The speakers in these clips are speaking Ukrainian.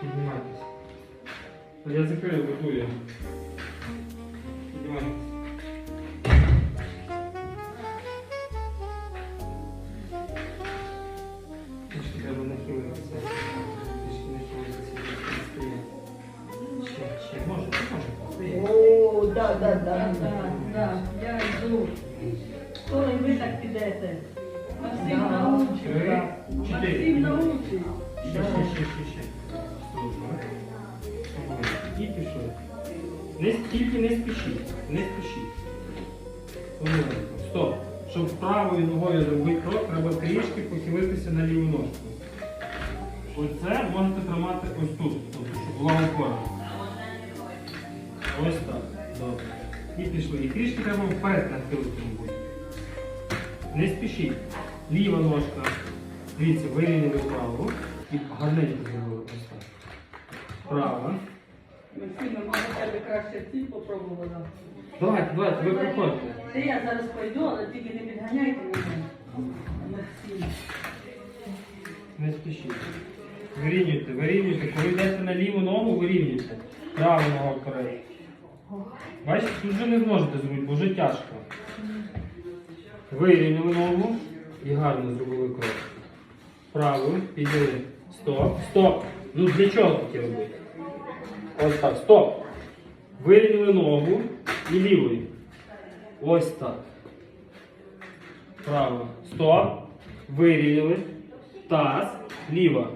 Піднімайтесь. Я закрию, готую. Піднімайтесь. Да, да, да, Так, да. так, я йду. Коли ви так підете? Максим Да. научить. Максим научить. Ще, ще, ще, ще. І пішли. Не, тільки не спішіть. Не спішіть. Стоп. Щоб правою ногою зробити крок, треба трішки похилитися на ліву ножку. Оце можете тримати ось тут, тобто, щоб була опора. Ось так. Добре. І пішли. І трішки треба вперед нахилити. Не спішіть. Ліва ножка. Дивіться, вирівняли праву. І гарненько зробили ось так. Права. Максим, може тебе краще ці попробувала. Давайте, давайте, ви приходьте. Та я зараз пойду, але тільки не підганяйте мене. Максим. Не спішіть. Вирівнюйте, вирівнюйте. Коли йдете на ліву ногу, вирівнюйте. Праву ногу вперед. Бачите, тут вже не зможете зробити, бо вже тяжко. Вирівняли ногу і гарно зробили крок. Правою, підняли. Стоп. Стоп. Ну для чого таке робити? Ось так, стоп. Вирівняли ногу і лівою. Ось так. Право. Стоп. Вирівняли. Таз. Ліва.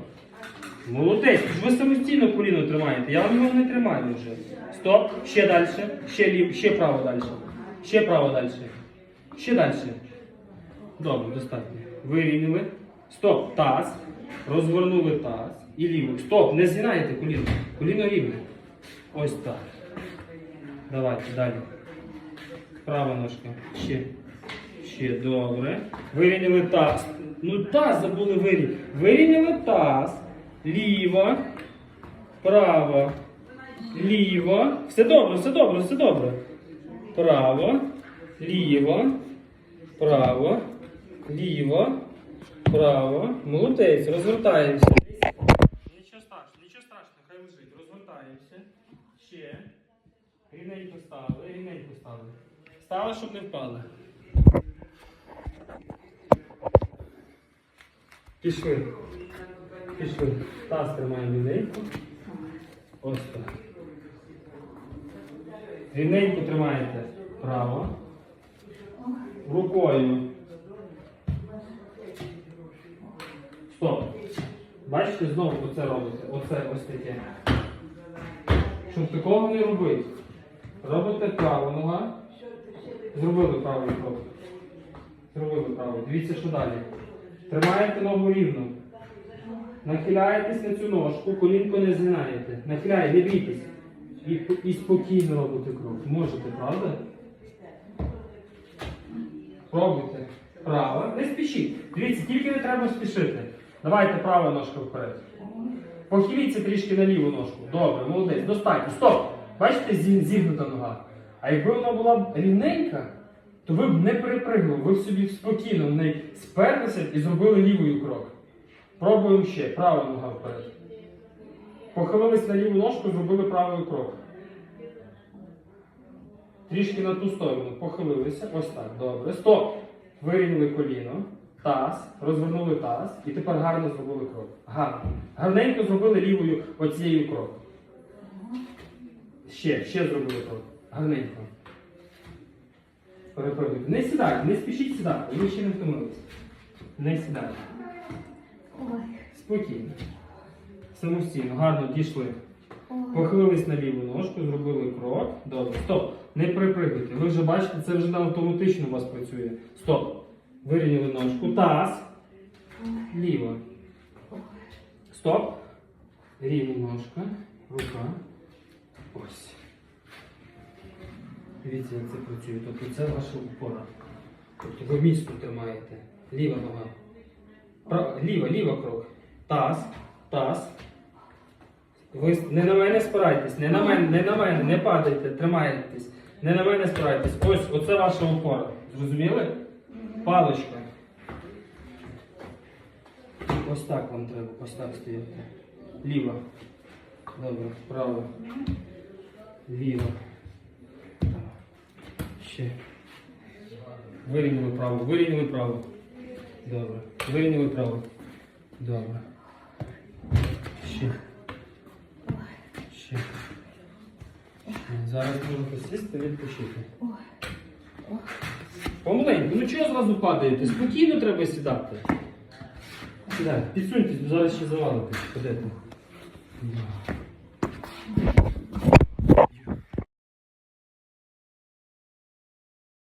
Молодець. Ви самостійно коліно тримаєте. Я вам його не тримаю вже. Стоп. Ще далі. Ще лів. Ще право далі. Ще право далі. Ще далі. Добре, достатньо. Вирівняли. Стоп. Таз. Розвернули таз. І ліву. Стоп. Не згинаєте коліно. Коліно рівне. Ось так. Давайте далі. Права ножка. Ще. Ще добре. Вирівняли таз. Ну таз забули вирівняти. Вирівняли таз. Ліва. Права. Ліва. Все добре, все добре, все добре. Право. Ліва. Право. Ліва. Право. Молодець. Розвертаємося. Нічого страшного, нічого страшного, хай лежить. Розвертаємося. Ще. Рівненько стали, рівненько стали. Стали, щоб не впали. Пішли. Пішли. Таз тримаємо рівненько. Ось так. Рівненько тримаєте право. Рукою. Бачите, знову оце робите. Оце ось таке. Щоб такого не робити. Робите праву нога. Зробили правий крок. Зробили правий. Дивіться, що далі. Тримаєте ногу рівно. Нахиляєтесь на цю ножку, колінко не згинаєте. Нахиляєте, не бійтесь. І, і спокійно робите крок. Можете, правда? Пробуйте. Права. Не спішіть. Дивіться, тільки не треба спішити. Давайте права ножка вперед. Похиліться трішки на ліву ножку. Добре, молодець. Достатньо. Стоп! Бачите, зігнута нога. А якби вона була рівненька, то ви б не перепригнули, ви б собі спокійно в неї сперлися і зробили лівою крок. Пробуємо ще. Права нога вперед. Похилились на ліву ножку, зробили правий крок. Трішки на ту сторону. Похилилися. Ось так. Добре. Стоп. Вирівняли коліно. Таз. Розвернули таз. І тепер гарно зробили крок. Гарно. Гарненько зробили лівою оцією крок. Ще, ще зробили крок. Гарненько. Перепригуйте. Не сідайте, не спішіть сідати, ви ще не втомилися. Не сідайте. Спокійно. Самостійно, гарно дійшли. Похилились на ліву ножку, зробили крок. Добре. Стоп. Не припригуйте. Ви вже бачите, це вже автоматично у вас працює. Стоп. Вирівняли ножку. Таз. Ліва. Стоп. Рівна ножка. Рука. Ось. Дивіться, як це працює. Тобто це ваша опора. Тобто ви міцно тримаєте. Ліва нога. Пра- Ліва, ліва крок. Таз. Таз. Ви не на мене спирайтесь, не на мене, не на мене, не падайте, тримайтесь. Не на мене спирайтесь. Ось, оце ваша опора. Зрозуміли? Паличка. Ось так вам треба, ось так стояти. Ліва. Добре, право. Ліва. Ще. Вирівняли право, вирівняли право. Добре. Вирівняли право. Добре. Ще. Ще. Зараз можете сісти відпочити. Помаленьку, ну чого зразу падаєте? Спокійно треба сідати. Сідайте, підсуньтесь, зараз ще завалите. Ходите. Да.